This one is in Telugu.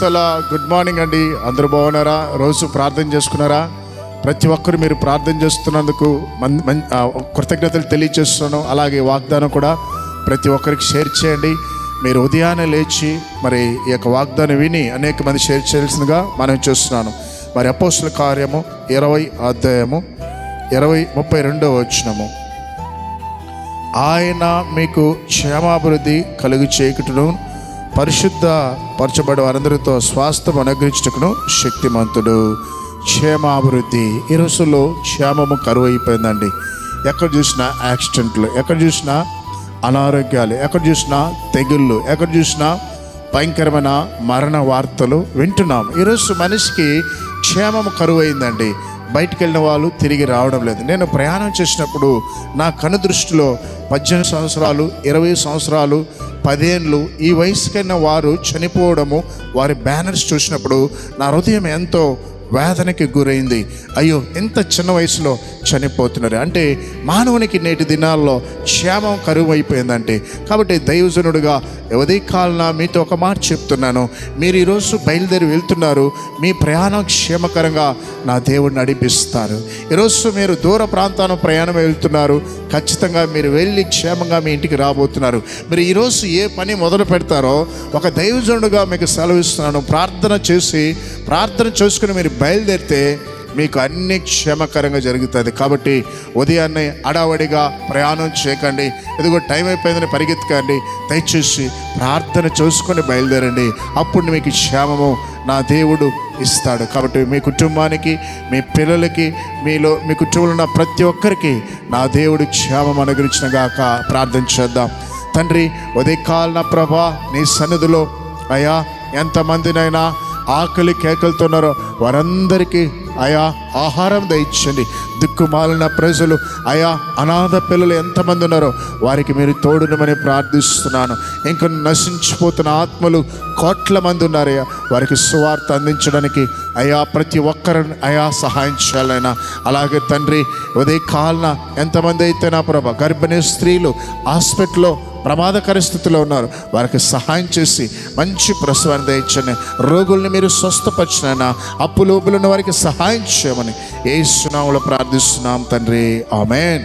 ప్రైస్తల గుడ్ మార్నింగ్ అండి. అందరూ బాగున్నారా? రోజు ప్రార్థన చేసుకున్నారా? ప్రతి ఒక్కరు మీరు ప్రార్థన చేస్తున్నందుకు మన్ కృతజ్ఞతలు తెలియజేస్తున్నాను అలాగే వాగ్దానం కూడా ప్రతి ఒక్కరికి షేర్ చేయండి. మీరు ఉదయాన్నే లేచి మరి ఈ యొక్క వాగ్దానం విని అనేక మంది షేర్ చేయాల్సిందిగా మనం చూస్తున్నాను. మరి అపోస్తుల కార్యము ఇరవై అధ్యాయము ఇరవై ముప్పై రెండవ వచ్చినము ఆయన మీకు క్షేమాభివృద్ధి కలుగు చేయకుటను పరిశుద్ధ పరచబడి వారందరితో స్వాస్థ్యం అనుగ్రహించుటకును శక్తిమంతుడు. క్షేమాభివృద్ధి. ఈ రోజుల్లో క్షేమము కరువు అయిపోయిందండి ఎక్కడ చూసినా యాక్సిడెంట్లు ఎక్కడ చూసినా అనారోగ్యాలు ఎక్కడ చూసినా తెగుళ్ళు ఎక్కడ చూసినా భయంకరమైన మరణ వార్తలు వింటున్నాం. ఈరోజు మనిషికి క్షేమం కరువైందండి. బయటికి వెళ్ళిన వాళ్ళు తిరిగి రావడం లేదు. నేను ప్రయాణం చేసినప్పుడు నా కను దృష్టిలో పద్దెనిమిది సంవత్సరాలు ఇరవై సంవత్సరాలు పదేళ్ళు ఈ వయసుకైన వారు చనిపోవడము వారి బ్యానర్స్ చూసినప్పుడు నా హృదయం ఎంతో వేదనకి గురైంది. అయ్యో ఎంత చిన్న వయసులో చనిపోతున్నారు. అంటే మానవునికి నేటి దినాల్లో క్షేమం కరువు అయిపోయిందంటే కాబట్టి దైవజనుడుగా కాలన మీతో ఒక మాట చెప్తున్నాను. మీరు ఈరోజు బయలుదేరి వెళ్తున్నారు. మీ ప్రయాణం క్షేమకరంగా నా దేవుడు నడిపిస్తారు. ఈరోజు మీరు దూర ప్రాంతాన ప్రయాణం వెళ్తున్నారు. ఖచ్చితంగా మీరు వెళ్ళి క్షేమంగా మీ ఇంటికి రాబోతున్నారు. మీరు ఈరోజు ఏ పని మొదలు పెడతారో ఒక దైవజనుడుగా మీకు సెలవిస్తున్నాను. ప్రార్థన చేసి ప్రార్థన చేసుకుని మీరు బయలుదేరితే మీకు అన్ని క్షేమకరంగా జరుగుతుంది. కాబట్టి ఉదయాన్నే అడావడిగా ప్రయాణం చేయకండి. ఇదిగో టైం అయిపోయిందని పరిగెత్తుకోండి. దయచేసి ప్రార్థన చేసుకొని బయలుదేరండి. అప్పుడు మీకు క్షేమము నా దేవుడు ఇస్తాడు. కాబట్టి మీ కుటుంబానికి మీ పిల్లలకి మీలో మీ కుటుంబంలో ఉన్న ప్రతి ఒక్కరికి నా దేవుడు క్షేమం అనుగ్రహించిన గాక ప్రార్థన చేద్దాం. తండ్రి ఉదయకాలన ప్రభా నీ సన్నిధిలో అయ్యా ఎంతమందినైనా ఆకలి కేకలుతున్నారో వారందరికీ అయా ఆహారం దయించండి దిక్కుమాలిన ప్రజలు అయా అనాథ పిల్లలు ఎంతమంది ఉన్నారో వారికి మీరు తోడునమని ప్రార్థిస్తున్నాను. ఇంకా నశించిపోతున్న ఆత్మలు కోట్ల మంది ఉన్నారయ్యా. వారికి సువార్త అందించడానికి అయా ప్రతి ఒక్కరిని అయా సహాయం చేయాలైనా. అలాగే తండ్రి ఉదయ కాలన ఎంతమంది అయితే నా ప్రభ గర్భిణీ స్త్రీలు హాస్పిటల్లో ప్రమాదకర స్థితిలో ఉన్నారు. వారికి సహాయం చేసి మంచి ప్రసవాన్ని దయచండి రోగుల్ని మీరు స్వస్థపరిచిన అప్పులోపులున్న వారికి సహాయం చేయమని ఏ సునాములో ప్రార్థిస్తున్నాం తండ్రి. ఆమెన్.